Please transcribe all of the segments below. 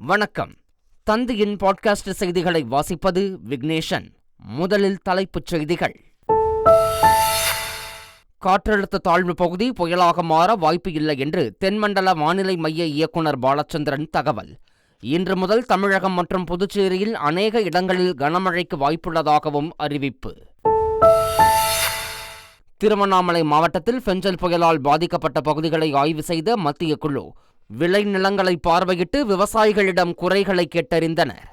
வணக்கம். தந்தியின் பாட்காஸ்ட் செய்திகளை வாசிப்பது விக்னேஷன். முதலில் தலைப்புச் செய்திகள். காற்றழுத்த தாழ்வு பகுதி புயலாக மாற வாய்ப்பு இல்லை என்று தென்மண்டல வானிலை மைய இயக்குநர் பாலச்சந்திரன் தகவல். இன்று முதல் தமிழகம் மற்றும் புதுச்சேரியில் அநேக இடங்களில் கனமழைக்கு வாய்ப்புள்ளதாகவும் அறிவிப்பு. திருவண்ணாமலை மாவட்டத்தில் பெஞ்சல் புயலால் பாதிக்கப்பட்ட பகுதிகளை ஆய்வு செய்த மத்திய குழு. விளைநிலங்களை பார்வையிட்டு விவசாயிகளிடம் குறைகளை கேட்டறிந்தனர்.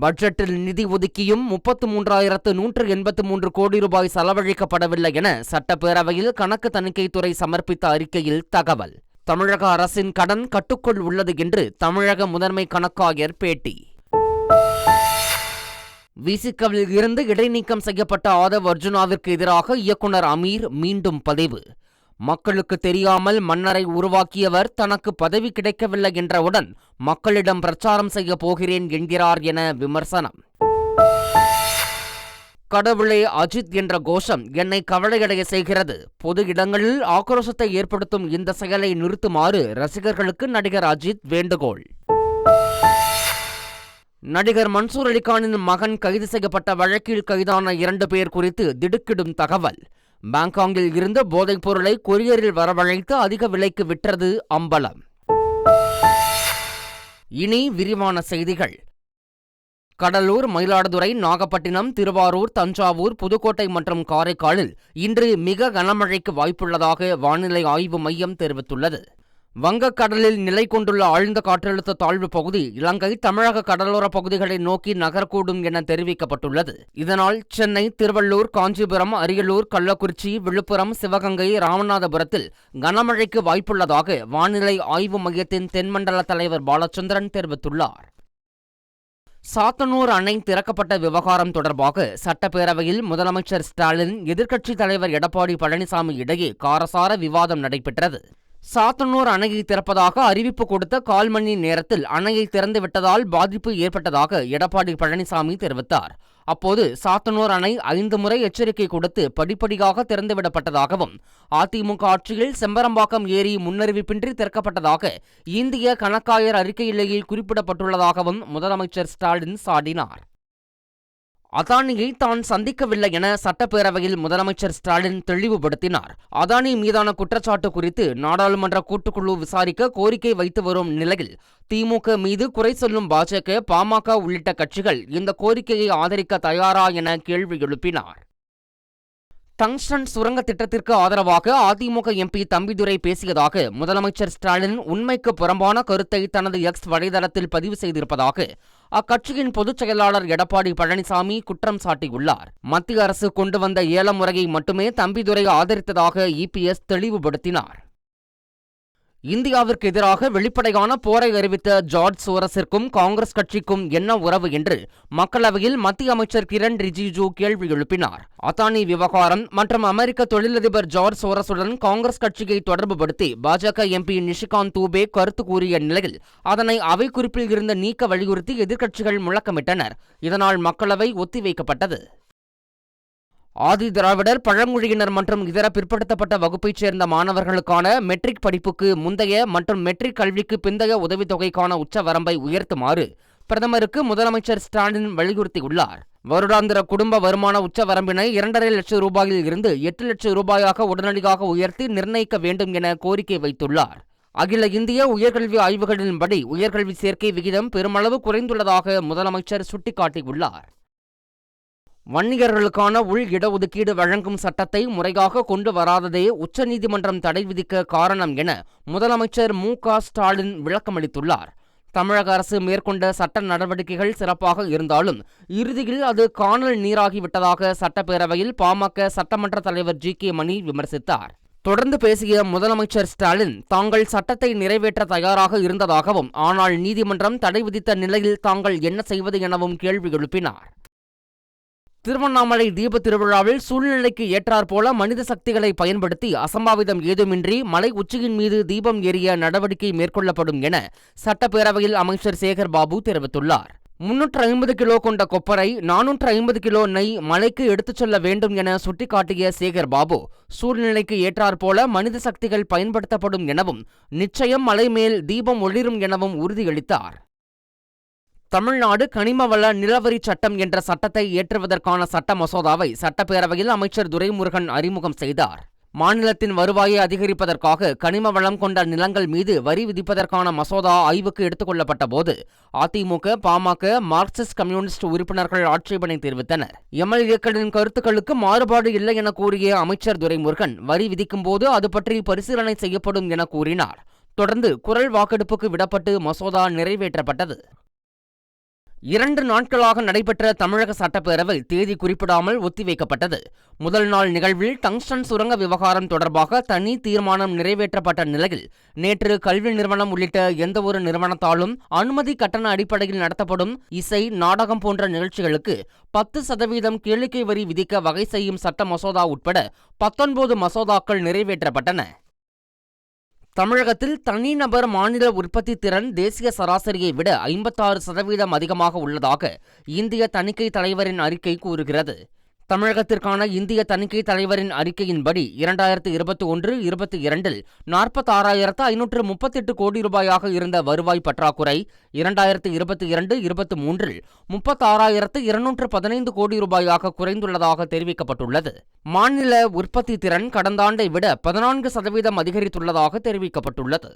பட்ஜெட்டில் நிதி ஒதுக்கியும் முப்பத்து மூன்றாயிரத்து நூற்று எண்பத்து மூன்று கோடி ரூபாய் செலவழிக்கப்படவில்லை என சட்டப்பேரவையில் கணக்கு தணிக்கைத்துறை சமர்ப்பித்த அறிக்கையில் தகவல். தமிழக அரசின் கடன் கட்டுக்குள் உள்ளது என்று தமிழக முதன்மை கணக்காயர் பேட்டி. விசிகவில் இருந்து இடைநீக்கம் செய்யப்பட்ட ஆதவ் அர்ஜுனாவிற்கு எதிராக இயக்குனர் அமீர் மீண்டும் பதிவு. மக்களுக்கு தெரியாமல் மன்னரை உருவாக்கியவர் தனக்கு பதவி கிடைக்கவில்லை என்றவுடன் மக்களிடம் பிரச்சாரம் செய்ய போகிறேன் என்கிறார் என விமர்சனம். கடவுளே அஜித் என்ற கோஷம் என்னை கவலையடைய செய்கிறது. பொது இடங்களில் ஆக்ரோஷத்தை ஏற்படுத்தும் இந்த செயலை நிறுத்துமாறு ரசிகர்களுக்கு நடிகர் அஜித் வேண்டுகோள். நடிகர் மன்சூர் அலிகானின் மகன் கைது செய்யப்பட்ட வழக்கில் கைதான இரண்டு பேர் குறித்து திடுக்கிடும் தகவல். பாங்காங்கில் இருந்த போதைப் பொருளை கொரியரில் வரவழைத்து அதிக விலைக்கு விற்றது அம்பலம். இனி விரிவான செய்திகள். கடலூர் மயிலாடுதுறை நாகப்பட்டினம் திருவாரூர் தஞ்சாவூர் புதுக்கோட்டை மற்றும் காரைக்காலில் இன்று மிக கனமழைக்கு வாய்ப்புள்ளதாக வானிலை ஆய்வு மையம் தெரிவித்துள்ளது. வங்கக்கடலில் நிலை கொண்டுள்ள ஆழ்ந்த காற்றழுத்த தாழ்வு பகுதி இலங்கை தமிழக கடலோர பகுதிகளை நோக்கி நகரக்கூடும் என தெரிவிக்கப்பட்டுள்ளது. இதனால் சென்னை திருவள்ளூர் காஞ்சிபுரம் அரியலூர் கள்ளக்குறிச்சி விழுப்புரம் சிவகங்கை ராமநாதபுரத்தில் கனமழைக்கு வாய்ப்புள்ளதாக வானிலை ஆய்வு மையத்தின் தென்மண்டல தலைவர் பாலச்சந்திரன் தெரிவித்துள்ளார். சாத்தனூர் அணை திறக்கப்பட்ட விவகாரம் தொடர்பாக சட்டப்பேரவையில் முதலமைச்சர் ஸ்டாலின் எதிர்க்கட்சித் தலைவர் எடப்பாடி பழனிசாமி இடையே காரசார விவாதம் நடைபெற்றது. சாத்தனூர் அணையை திறப்பதாக அறிவிப்பு கொடுத்த கால் மணி நேரத்தில் அணையை திறந்துவிட்டதால் பாதிப்பு ஏற்பட்டதாக எடப்பாடி பழனிசாமி தெரிவித்தார். அப்போது சாத்தனூர் அணை ஐந்து முறை எச்சரிக்கை கொடுத்து படிப்படியாக திறந்துவிடப்பட்டதாகவும் அதிமுக ஆட்சியில் செம்பரம்பாக்கம் ஏரி முன்னறிவிப்பின்றி திறக்கப்பட்டதாக இந்திய கணக்காயர் அறிக்கையிலேயே குறிப்பிடப்பட்டுள்ளதாகவும் முதலமைச்சர் ஸ்டாலின் சாடினார். அதானியை தான் சந்திக்கவில்லை என சட்டப்பேரவையில் முதலமைச்சர் ஸ்டாலின் தெளிவுபடுத்தினார். அதானி மீதான குற்றச்சாட்டு குறித்து நாடாளுமன்ற கூட்டுக்குழு விசாரிக்க கோரிக்கை வைத்து வரும் நிலையில் திமுக மீது குறை சொல்லும் பாஜக பாமக உள்ளிட்ட கட்சிகள் இந்த கோரிக்கையை ஆதரிக்க தயாரா என கேள்வி எழுப்பினார். டங்ஸ்டன் சுரங்க திட்டத்திற்கு ஆதரவாக அதிமுக எம்பி தம்பிதுரை பேசியதாக முதலமைச்சர் ஸ்டாலின் உண்மைக்கு புறம்பான கருத்தை தனது எக்ஸ் வலைதளத்தில் பதிவு செய்திருப்பதாக அக்கட்சியின் பொதுச் செயலாளர் எடப்பாடி பழனிசாமி குற்றம் சாட்டியுள்ளார். மத்திய அரசு கொண்டு வந்த ஏல முறையை மட்டுமே தம்பிதுரை ஆதரித்ததாக இபிஎஸ் தெளிவுபடுத்தினார். இந்தியாவிற்கு எதிராக வெளிப்படையான போரை அறிவித்த ஜார்ஜ் சோரஸிற்கும் காங்கிரஸ் கட்சிக்கும் என்ன உறவு என்று மக்களவையில் மத்திய அமைச்சர் கிரண் ரிஜிஜு கேள்வி எழுப்பினார். அத்தானி விவகாரம் மற்றும் அமெரிக்க தொழிலதிபர் ஜார்ஜ் சோரஸுடன் காங்கிரஸ் கட்சியை தொடர்புபடுத்தி பாஜக எம்பி நிஷிகாந்த் தூபே கருத்து கூறிய நிலையில் அதனை அவை குறிப்பில் இருந்த நீக்க வலியுறுத்தி எதிர்க்கட்சிகள் முழக்கமிட்டனர். இதனால் மக்களவை ஒத்திவைக்கப்பட்டது. ஆதி திராவிடர் பழங்குடியினர் மற்றும் இதர பிற்படுத்தப்பட்ட வகுப்பைச் சேர்ந்த மாணவர்களுக்கான மெட்ரிக் படிப்புக்கு முந்தைய மற்றும் மெட்ரிக் கல்விக்கு பிந்தைய உதவித்தொகைக்கான உச்சவரம்பை உயர்த்துமாறு பிரதமருக்கு முதலமைச்சர் ஸ்டாலின் வலியுறுத்தியுள்ளார். வருடாந்திர குடும்ப வருமான உச்சவரம்பினை இரண்டரை லட்சம் ரூபாயில் இருந்து எட்டு லட்சம் ரூபாயாக உடனடியாக உயர்த்தி நிர்ணயிக்க வேண்டும் என கோரிக்கை வைத்துள்ளார். அகில இந்திய உயர்கல்வி ஆய்வுகளின்படி உயர்கல்வி சேர்க்கை விகிதம் பெருமளவு குறைந்துள்ளதாக முதலமைச்சர் சுட்டிக்காட்டியுள்ளார். வன்னியர்களுக்கான உள் இடஒதுக்கீடு வழங்கும் சட்டத்தை முறையாக கொண்டு வராததே உச்சநீதிமன்றம் தடை விதிக்க காரணம் என முதலமைச்சர் மு ஸ்டாலின் விளக்கமளித்துள்ளார். தமிழக அரசு மேற்கொண்ட சட்ட நடவடிக்கைகள் சிறப்பாக இருந்தாலும் இறுதியில் அது காணல் நீராகிவிட்டதாக சட்டப்பேரவையில் பாமக சட்டமன்ற தலைவர் ஜி கே மணி விமர்சித்தார். தொடர்ந்து பேசிய முதலமைச்சர் ஸ்டாலின் தாங்கள் சட்டத்தை நிறைவேற்ற தயாராக இருந்ததாகவும் ஆனால் நீதிமன்றம் தடை விதித்த நிலையில் தாங்கள் என்ன செய்வது எனவும் கேள்வி எழுப்பினார். திருவண்ணாமலை தீப திருவிழாவில் சூழ்நிலைக்கு ஏற்றாற்போல மனித சக்திகளை பயன்படுத்தி அசம்பாவிதம் ஏதுமின்றி மலை உச்சியின் மீது தீபம் எரிய நடவடிக்கை மேற்கொள்ளப்படும் என சட்டப்பேரவையில் அமைச்சர் சேகர் பாபு தெரிவித்துள்ளார். முன்னூற்று ஐம்பது கிலோ கொண்ட கொப்பரை நானூற்று ஐம்பது கிலோ நெய் மலைக்கு எடுத்துச் செல்ல வேண்டும் என சுட்டிக்காட்டிய சேகர் பாபு சூழ்நிலைக்கு ஏற்றாற்போல மனித சக்திகள் பயன்படுத்தப்படும் எனவும் நிச்சயம் மலை மேல் தீபம் ஒளிரும் எனவும் உறுதியளித்தார். தமிழ்நாடு கனிமவள நிலவரி சட்டம் என்ற சட்டத்தை ஏற்றுவதற்கான சட்ட மசோதாவை சட்டப்பேரவையில் அமைச்சர் துரைமுருகன் அறிமுகம் செய்தார். மாநிலத்தின் வருவாயை அதிகரிப்பதற்காக கனிம வளம் கொண்ட நிலங்கள் மீது வரி விதிப்பதற்கான மசோதா ஆய்வுக்கு எடுத்துக்கொள்ளப்பட்ட போது அதிமுக பாமக மார்க்சிஸ்ட் கம்யூனிஸ்ட் உறுப்பினர்கள் ஆட்சேபனை தெரிவித்தனர். எம்எல்ஏக்களின் கருத்துக்களுக்கு மாறுபாடு இல்லை என கூறிய அமைச்சர் துரைமுருகன் வரி விதிக்கும் போது அது பற்றி பரிசீலனை செய்யப்படும் என கூறினார். தொடர்ந்து குரல் வாக்கெடுப்புக்கு விடப்பட்டு மசோதா நிறைவேற்றப்பட்டது. இரண்டு நாட்களாக நடைபெற்ற தமிழக சட்டப்பேரவை தேதி குறிப்பிடாமல் ஒத்திவைக்கப்பட்டது. முதல் நாள் நிகழ்வில் டங்ஸ்டன் சுரங்க விவகாரம் தொடர்பாக தனி தீர்மானம் நிறைவேற்றப்பட்ட நிலையில் நேற்று கல்வி நிறுவனம் உள்ளிட்ட எந்தவொரு நிறுவனத்தாலும் அனுமதி கட்டண அடிப்படையில் நடத்தப்படும் இசை நாடகம் போன்ற நிகழ்ச்சிகளுக்கு பத்து சதவீதம் கேளிக்கை வரி விதிக்க வகை செய்யும் சட்ட மசோதா உட்பட பத்தொன்பது மசோதாக்கள் நிறைவேற்றப்பட்டன. தமிழகத்தில் தனிநபர் மாநில உற்பத்தி திறன் தேசிய சராசரியை விட ஐம்பத்தாறு சதவீதம் அதிகமாக உள்ளதாக இந்திய தணிக்கை தலைவரின் அறிக்கை கூறுகிறது. தமிழகத்திற்கான இந்திய தணிக்கை தலைவரின் அறிக்கையின்படி இரண்டாயிரத்து இருபத்தி ஒன்று இருபத்தி இரண்டில் நாற்பத்தாறாயிரத்து ஐநூற்று முப்பத்தெட்டு கோடி ரூபாயாக இருந்த வருவாய் பற்றாக்குறை இரண்டாயிரத்து இருபத்தி இரண்டு இருபத்தி மூன்றில் முப்பத்தாறாயிரத்து இருநூற்று பதினைந்து கோடி ரூபாயாக குறைந்துள்ளதாக தெரிவிக்கப்பட்டுள்ளது. மாநில உற்பத்தி திறன் கடந்த ஆண்டை விட பதினான்கு சதவீதம் அதிகரித்துள்ளதாக தெரிவிக்கப்பட்டுள்ளது.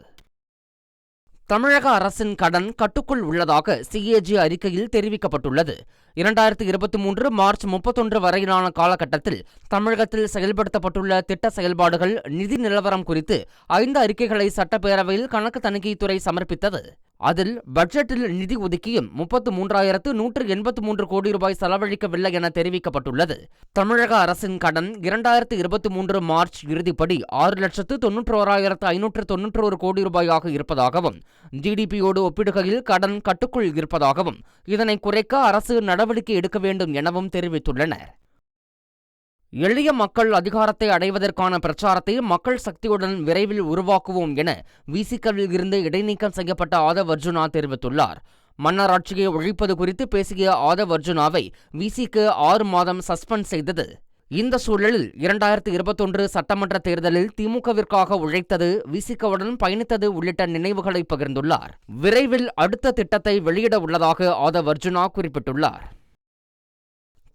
தமிழக அரசின் கடன் கட்டுக்குள் உள்ளதாக சிஏஜி அறிக்கையில் தெரிவிக்கப்பட்டுள்ளது. இரண்டாயிரத்து இருபத்தி மூன்று மார்ச் முப்பத்தொன்று வரையிலான காலகட்டத்தில் தமிழகத்தில் செயல்படுத்தப்பட்டுள்ள திட்ட செயல்பாடுகள் நிதி நிலவரம் குறித்து ஐந்து அறிக்கைகளை சட்டப்பேரவையில் கணக்கு தணிக்கைத்துறை சமர்ப்பித்தது. அதில் பட்ஜெட்டில் நிதி ஒதுக்கியும் முப்பத்து மூன்றாயிரத்து நூற்று எண்பத்து மூன்று கோடி ரூபாய் செலவழிக்கவில்லை என தெரிவிக்கப்பட்டுள்ளது. தமிழக அரசின் கடன் இரண்டாயிரத்து இருபத்தி மூன்று மார்ச் இறுதிப்படி ஆறு லட்சத்து தொன்னூற்றோராயிரத்து ஐநூற்று தொன்னூற்றோரு கோடி ரூபாயாக இருப்பதாகவும் ஜிடிபியோடு ஒப்பிடுகையில் கடன் கட்டுக்குள் இருப்பதாகவும் இதனை குறைக்க அரசு நடவடிக்கை எடுக்க வேண்டும் எனவும் தெரிவித்துள்ளனர். எளிய மக்கள் அதிகாரத்தை அடைவதற்கான பிரச்சாரத்தை மக்கள் சக்தியுடன் விரைவில் உருவாக்குவோம் என விசிக்கவில் இருந்து இடைநீக்கம் செய்யப்பட்ட ஆதவ் அர்ஜுனா தெரிவித்துள்ளார். மன்னராட்சியை ஒழிப்பது குறித்து பேசிய ஆதவ் அர்ஜுனாவை விசிக்கு ஆறு மாதம் சஸ்பெண்ட் செய்தது. இந்த சூழலில் இரண்டாயிரத்தி இருபத்தொன்று சட்டமன்ற தேர்தலில் திமுகவிற்காக உழைத்தது விசிகவுடன் பயணித்தது உள்ளிட்ட நினைவுகளை பகிர்ந்துள்ளார். விரைவில் அடுத்த திட்டத்தை வெளியிட உள்ளதாக ஆதவ் அர்ஜுனா குறிப்பிட்டுள்ளார்.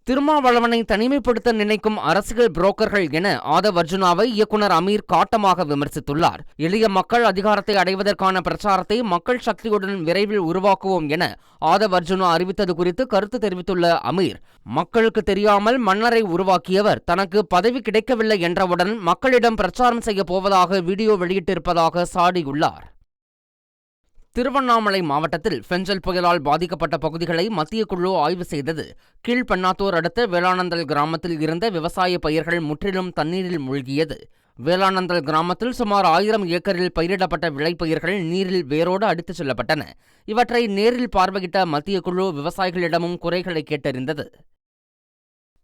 திருமாவளவனை தனிமைப்படுத்த நினைக்கும் அரசியல் புரோக்கர்கள் என ஆதவ் அர்ஜுனாவை இயக்குனர் அமீர் காட்டமாக விமர்சித்துள்ளார். எளிய மக்கள் அதிகாரத்தை அடைவதற்கான பிரச்சாரத்தை மக்கள் சக்தியுடன் விரைவில் உருவாக்குவோம் என ஆதவ் அர்ஜுனா அறிவித்தது குறித்து கருத்து தெரிவித்துள்ள அமீர் மக்களுக்கு தெரியாமல் மன்னரை உருவாக்கியவர் தனக்கு பதவி கிடைக்கவில்லை என்றவுடன் மக்களிடம் பிரச்சாரம் செய்ய போவதாக வீடியோ வெளியிட்டிருப்பதாக சாடியுள்ளார். திருவண்ணாமலை மாவட்டத்தில் ஃபெஞ்சல் புயலால் பாதிக்கப்பட்ட பகுதிகளை மத்திய குழு ஆய்வு செய்தது. கீழ்பெண்ணாத்தூர் அடுத்த வேளானந்தல் கிராமத்தில் இருந்த விவசாய பயிர்கள் முற்றிலும் தண்ணீரில் மூழ்கியது. வேளானந்தல் கிராமத்தில் சுமார் ஆயிரம் ஏக்கரில் பயிரிடப்பட்ட விளைப்பயிர்கள் நீரில் வேரோடு அடித்துச் செல்லப்பட்டன. இவற்றை நேரில் பார்வையிட்ட மத்திய குழு விவசாயிகளிடமும் குறைகளை கேட்டறிந்தது.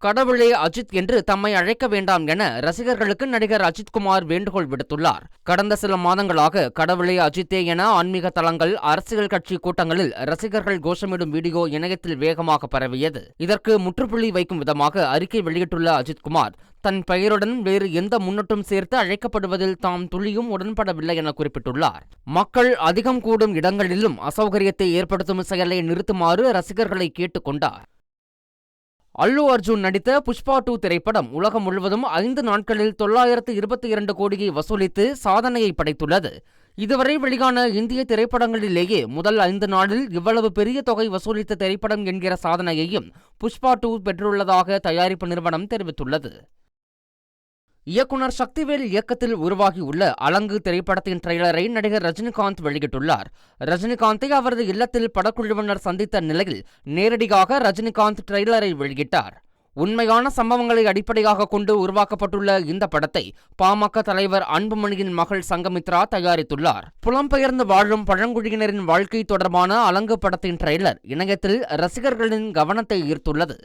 கடவுளே அஜித் என்று தம்மை அழைக்க வேண்டாம் என ரசிகர்களுக்கு நடிகர் அஜித்குமார் வேண்டுகோள் விடுத்துள்ளார். கடந்த சில மாதங்களாக கடவுளே அஜித்தே என ஆன்மீக தளங்கள் அரசியல் கட்சி கூட்டங்களில் ரசிகர்கள் கோஷமிடும் வீடியோ இணையத்தில் வேகமாக பரவியது. இதற்கு முற்றுப்புள்ளி வைக்கும் விதமாக அறிக்கை வெளியிட்டுள்ள அஜித்குமார் தன் பெயருடன் வேறு எந்த முன்னொட்டும் சேர்த்து அழைக்கப்படுவதில் தாம் துளியும் உடன்படவில்லை என குறிப்பிட்டுள்ளார். மக்கள் அதிகம் கூடும் இடங்களிலும் அசௌகரியத்தை ஏற்படுத்தும் செயலை நிறுத்துமாறு ரசிகர்களை கேட்டுக்கொண்டார் அல்லு அர்ஜுன் நடித்த புஷ்பா டூ திரைப்படம் உலகம் முழுவதும் ஐந்து நாட்களில் தொள்ளாயிரத்து இருபத்தி இரண்டு கோடியை வசூலித்து சாதனையை படைத்துள்ளது. இதுவரை வெளியான இந்திய திரைப்படங்களிலேயே முதல் ஐந்து நாளில் இவ்வளவு பெரிய தொகை வசூலித்த திரைப்படம் என்கிற சாதனையையும் புஷ்பா டூ பெற்றுள்ளதாக தயாரிப்பு நிறுவனம் தெரிவித்துள்ளது. இயக்குனர் சக்திவேல் இயக்கத்தில் உருவாகியுள்ள அலங்கு திரைப்படத்தின் ட்ரெய்லரை நடிகர் ரஜினிகாந்த் வெளியிட்டுள்ளார். ரஜினிகாந்தை அவரது இல்லத்தில் படக்குழுவினர் சந்தித்த நிலையில் நேரடியாக ரஜினிகாந்த் ட்ரெய்லரை வெளியிட்டார். உண்மையான சம்பவங்களை அடிப்படையாக கொண்டு உருவாக்கப்பட்டுள்ள இந்த படத்தை பாமக தலைவர் அன்புமணியின் மகள் சங்கமித்ரா தயாரித்துள்ளார். புலம்பெயர்ந்து வாழும் பழங்குடியினரின் வாழ்க்கை தொடர்பான அலங்கு படத்தின் ட்ரெய்லர் இணையத்தில் ரசிகர்களின் கவனத்தை ஈர்த்துள்ளது.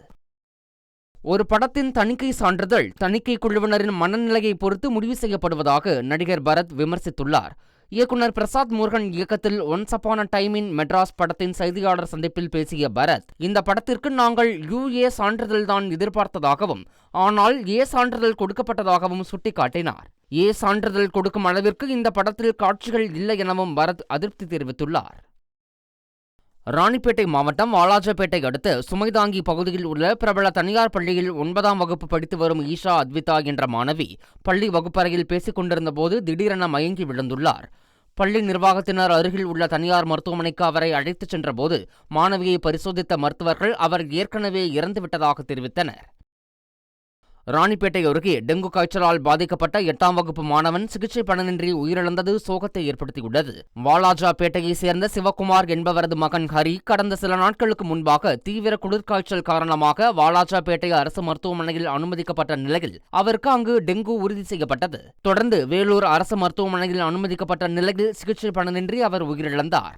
ஒரு படத்தின் தணிக்கை சான்றிதழ் தணிக்கை குழுவினரின் மனநிலையை பொறுத்து முடிவு செய்யப்படுவதாக நடிகர் பரத் விமர்சித்துள்ளார். இயக்குனர் பிரசாத் முருகன் இயக்கத்தில் once upon a time in Madras படத்தின் செய்தியாளர் சந்திப்பில் பேசிய பரத் இந்த படத்திற்கு நாங்கள் யுஏ சான்றிதழ் தான் எதிர்பார்த்ததாகவும் ஆனால் ஏ சான்றிதழ் கொடுக்கப்பட்டதாகவும் சுட்டிக்காட்டினார். ஏ சான்றிதழ் கொடுக்கும் அளவிற்கு இந்த படத்தில் காட்சிகள் இல்லை எனவும் பரத் அதிருப்தி தெரிவித்துள்ளார். ராணிப்பேட்டை மாவட்டம் வாலாஜாபேட்டை அடுத்து சுமைதாங்கி பகுதியில் உள்ள பிரபல தனியார் பள்ளியில் ஒன்பதாம் வகுப்பு படித்து வரும் ஈஷா அத்விதா என்ற மாணவி பள்ளி வகுப்பறையில் பேசிக் கொண்டிருந்தபோது திடீரென மயங்கி விழுந்துள்ளார். பள்ளி நிர்வாகத்தினர் அருகில் உள்ள தனியார் மருத்துவமனைக்கு அவரை அழைத்துச் சென்றபோது மாணவியை பரிசோதித்த மருத்துவர்கள் அவர் ஏற்கனவே இறந்துவிட்டதாக தெரிவித்தனர். ராணிப்பேட்டை அருகே டெங்கு காய்ச்சலால் பாதிக்கப்பட்ட எட்டாம் வகுப்பு மாணவன் சிகிச்சை பலனின்றி உயிரிழந்தது சோகத்தை ஏற்படுத்தியுள்ளது. வாலாஜாபேட்டையைச் சேர்ந்த சிவகுமார் என்பவரது மகன் ஹரி கடந்த சில நாட்களுக்கு முன்பாக தீவிர குளிர்காய்ச்சல் காரணமாக வாலாஜாபேட்டை அரசு மருத்துவமனையில் அனுமதிக்கப்பட்ட நிலையில் அவருக்கு அங்கு டெங்கு உறுதி செய்யப்பட்டது. தொடர்ந்து வேலூர் அரசு மருத்துவமனையில் அனுமதிக்கப்பட்ட நிலையில் சிகிச்சை பலனின்றி அவர் உயிரிழந்தார்.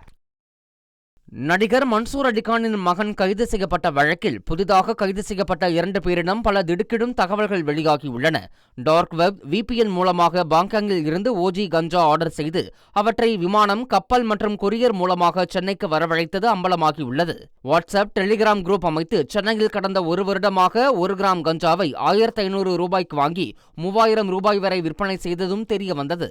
நடிகர் மன்சூர் அலிகானின் மகன் கைது செய்யப்பட்ட வழக்கில் புதிதாக கைது செய்யப்பட்ட இரண்டு பேரிடம் பல திடுக்கிடும் தகவல்கள் வெளியாகியுள்ளன. டார்க் வெப் விபிஎன் மூலமாக பாங்காங்கில் இருந்து ஓஜி கஞ்சா ஆர்டர் செய்து அவற்றை விமானம் கப்பல் மற்றும் கொரியர் மூலமாக சென்னைக்கு வரவழைத்தது அம்பலமாகியுள்ளது. வாட்ஸ்அப் டெலிகிராம் குரூப் அமைத்து சென்னையில் கடந்த ஒரு வருடமாக ஒரு கிராம் கஞ்சாவை ஆயிரத்தி ஐநூறு ரூபாய்க்கு வாங்கி மூவாயிரம் ரூபாய் வரை விற்பனை செய்ததும் தெரியவந்தது.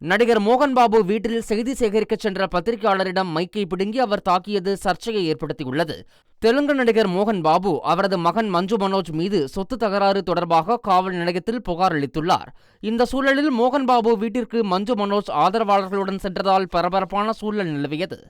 நடிகர் மோகன்பாபு வீட்டில் செய்தி சேகரிக்கச் சென்ற பத்திரிகையாளரிடம் மைக்கை பிடுங்கி அவர் தாக்கியது சர்ச்சையை ஏற்படுத்தியுள்ளது. தெலுங்கு நடிகர் மோகன் பாபு அவரது மகன் மஞ்சு மனோஜ் மீது சொத்து தகராறு தொடர்பாக காவல் நிலையத்தில் புகார் அளித்துள்ளார். இந்த சூழலில் மோகன் பாபு வீட்டிற்கு மஞ்சு மனோஜ் ஆதரவாளர்களுடன் சென்றதால் பரபரப்பான சூழல் நிலவியது.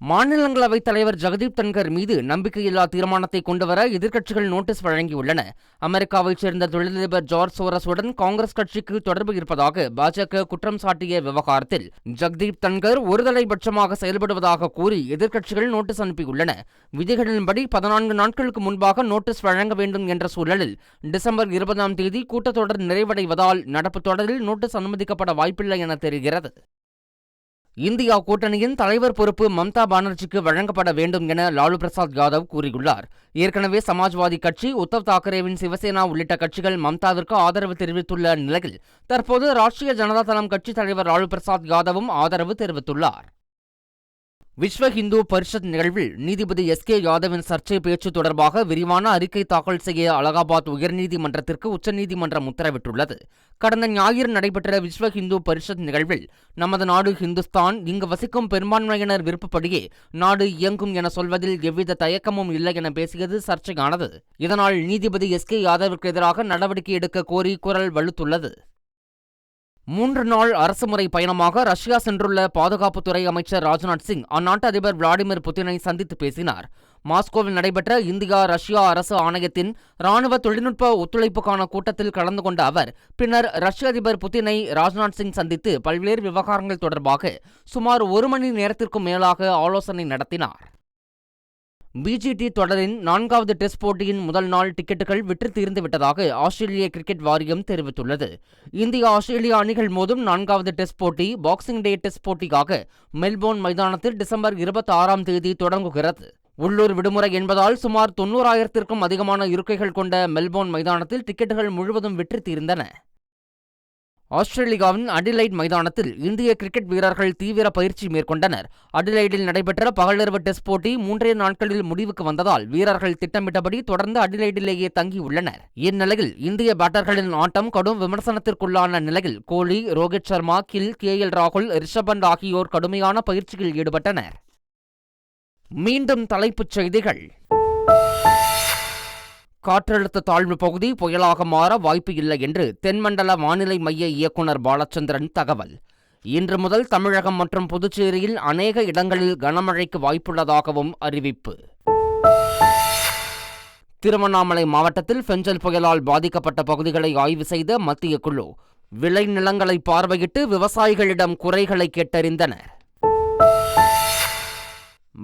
மாநிலங்களவைத் தலைவர் ஜெகதீப் தன்கர் மீது நம்பிக்கையில்லா தீர்மானத்தை கொண்டுவர எதிர்க்கட்சிகள் நோட்டீஸ் வழங்கியுள்ளன. அமெரிக்காவைச் சேர்ந்த தொழிலதிபர் ஜார்ஜ் சோரஸுடன் காங்கிரஸ் கட்சிக்கு தொடர்பு இருப்பதாக பாஜக குற்றம் சாட்டிய விவகாரத்தில் ஜெகதீப் தன்கர் ஒருதலைபட்சமாக செயல்படுவதாக கூறி எதிர்க்கட்சிகள் நோட்டீஸ் அனுப்பியுள்ளன. விதிகளின்படி பதினான்கு நாட்களுக்கு முன்பாக நோட்டீஸ் வழங்க வேண்டும் என்ற சூழலில் டிசம்பர் இருபதாம் தேதி கூட்டத்தொடர் நிறைவடைவதால் நடப்பு தொடரில் நோட்டீஸ் அனுமதிக்கப்பட வாய்ப்பில்லை என தெரிகிறது. இந்தியா கூட்டணியின் தலைவர் பொறுப்பு மம்தா பானர்ஜிக்கு வழங்கப்பட வேண்டும் என லாலு பிரசாத் யாதவ் கூறியுள்ளார். ஏற்கனவே சமாஜ்வாதி கட்சி உத்தவ் தாக்கரேவின் சிவசேனா உள்ளிட்ட கட்சிகள் மம்தாவிற்கு ஆதரவு தெரிவித்துள்ள நிலையில் தற்போது ராஷ்டிரிய ஜனதா தளம் கட்சித் தலைவர் லாலு பிரசாத் யாதவும் ஆதரவு தெரிவித்துள்ளார். விஸ்வ ஹிந்து பரிஷத் நிகழ்வில் நீதிபதி எஸ் கே யாதவின் சர்ச்சை பேச்சு தொடர்பாக விரிவான அறிக்கை தாக்கல் செய்ய அலகாபாத் உயர்நீதிமன்றத்திற்கு உச்சநீதிமன்றம் உத்தரவிட்டுள்ளது. கடந்த ஞாயிறு நடைபெற்ற விஸ்வ ஹிந்து பரிஷத் நிகழ்வில் நமது நாடு ஹிந்துஸ்தான் இங்கு வசிக்கும் பெரும்பான்மையினர் விருப்பப்படியே நாடு இயங்கும் என சொல்வதில் எவ்வித தயக்கமும் இல்லை என பேசியது சர்ச்சையானது. இதனால் நீதிபதி எஸ் கே யாதவிற்கு எதிராக நடவடிக்கை எடுக்க கோரி குரல் வலுத்துள்ளது. மூன்று நாள் அரசுமுறை பயணமாக ரஷ்யா சென்றுள்ள பாதுகாப்புத்துறை அமைச்சர் ராஜ்நாத் சிங் அந்நாட்டு அதிபர் விளாடிமிர் புதினை சந்தித்து பேசினார். மாஸ்கோவில் நடைபெற்ற இந்தியா ரஷ்யா அரசு ஆணையத்தின் ராணுவ தொழில்நுட்ப ஒத்துழைப்புக்கான கூட்டத்தில் கலந்து கொண்ட அவர் பின்னர் ரஷ்ய அதிபர் புதினை ராஜ்நாத் சிங் சந்தித்து பல்வேறு விவகாரங்கள் தொடர்பாக சுமார் ஒரு மணி நேரத்திற்கும் மேலாக ஆலோசனை நடத்தினார். பிஜிடி தொடரின் நான்காவது டெஸ்ட் போட்டியின் முதல் நாள் டிக்கெட்டுகள் விற்று தீர்ந்து விட்டதாக ஆஸ்திரேலிய கிரிக்கெட் வாரியம் தெரிவித்துள்ளது. இந்தியா ஆஸ்திரேலியா அணிகள் மோதும் நான்காவது டெஸ்ட் போட்டி பாக்ஸிங் டே டெஸ்ட் போட்டிக்காக மெல்போர்ன் மைதானத்தில் டிசம்பர் இருபத்தி ஆறாம் தேதி தொடங்குகிறது. உள்ளூர் விடுமுறை என்பதால் சுமார் தொன்னூறாயிரத்திற்கும் அதிகமான இருக்கைகள் கொண்ட மெல்போர்ன் மைதானத்தில் டிக்கெட்டுகள் முழுவதும் விற்று தீர்ந்தன. ஆஸ்திரேலியாவின் அடிலைட் மைதானத்தில் இந்திய கிரிக்கெட் வீரர்கள் தீவிர பயிற்சி மேற்கொண்டனர். அடிலைடில் நடைபெற்ற பகலிரவு டெஸ்ட் போட்டி மூன்றே நாட்களில் முடிவுக்கு வந்ததால் வீரர்கள் திட்டமிட்டபடி தொடர்ந்து அடிலைடிலேயே தங்கியுள்ளனர். இந்நிலையில் இந்திய பேட்டர்களின் ஆட்டம் கடும் விமர்சனத்திற்குள்ளான நிலையில் கோலி ரோஹித் சர்மா கில் கே எல் ராகுல் ரிஷப் ஆகியோர் கடுமையான பயிற்சியில் ஈடுபட்டனர். மீண்டும் தலைப்புச் செய்திகள். காற்றழுத்த தாழ்வு பகுதி புயலாக மாற வாய்ப்பு இல்லை என்று தென்மண்டல வானிலை மைய இயக்குனர் பாலச்சந்திரன் தகவல். இன்று முதல் தமிழகம் மற்றும் புதுச்சேரியில் அநேக இடங்களில் கனமழைக்கு வாய்ப்புள்ளதாகவும் அறிவிப்பு. திருவண்ணாமலை மாவட்டத்தில் பெஞ்சல் புயலால் பாதிக்கப்பட்ட பகுதிகளை ஆய்வு செய்த மத்திய குழு விளைநிலங்களை பார்வையிட்டு விவசாயிகளிடம் குறைகளை கேட்டறிந்தனர்.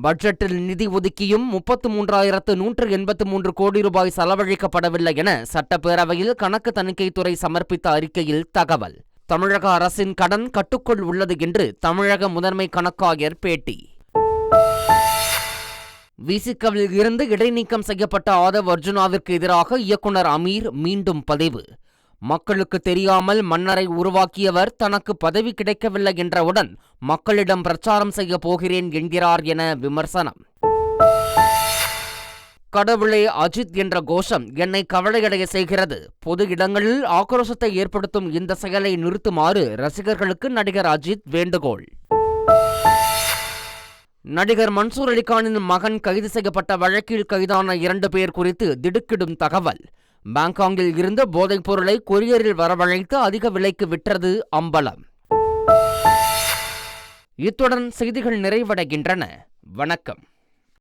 பட்ஜெட்டில் நிதி ஒதுக்கியும் முப்பத்து மூன்றாயிரத்து நூற்று எண்பத்து மூன்று கோடி ரூபாய் செலவழிக்கப்படவில்லை என சட்டப்பேரவையில் கணக்கு தணிக்கைத்துறை சமர்ப்பித்த அறிக்கையில் தகவல். தமிழக அரசின் கடன் கட்டுக்குள் உள்ளது என்று தமிழக முதன்மை கணக்காயர் பேட்டி. விசிகவில் இருந்து இடைநீக்கம் செய்யப்பட்ட ஆதவ் அர்ஜுனாவிற்கு எதிராக இயக்குனர் அமீர் மீண்டும் பதிவு. மக்களுக்கு தெரியாமல் மன்னரை உருவாக்கியவர் தனக்கு பதவி கிடைக்கவில்லை என்றவுடன் மக்களிடம் பிரச்சாரம் செய்ய போகிறேன் என்கிறார் என விமர்சனம். கடவுளே அஜித் என்ற கோஷம் என்னை கவலையடைய செய்கிறது. பொது இடங்களில் ஆக்ரோஷத்தை ஏற்படுத்தும் இந்த செயலை நிறுத்துமாறு ரசிகர்களுக்கு நடிகர் அஜித் வேண்டுகோள். நடிகர் மன்சூர் அலிகானின் மகன் கைது செய்யப்பட்ட வழக்கில் கைதான இரண்டு பேர் குறித்து திடுக்கிடும் தகவல். பாங்காங்கில் இருந்த போதைப் பொருளை கொரியரில் வரவழைத்து அதிக விலைக்கு விற்றது அம்பலம். இத்துடன் செய்திகள் நிறைவடைகின்றன. வணக்கம்.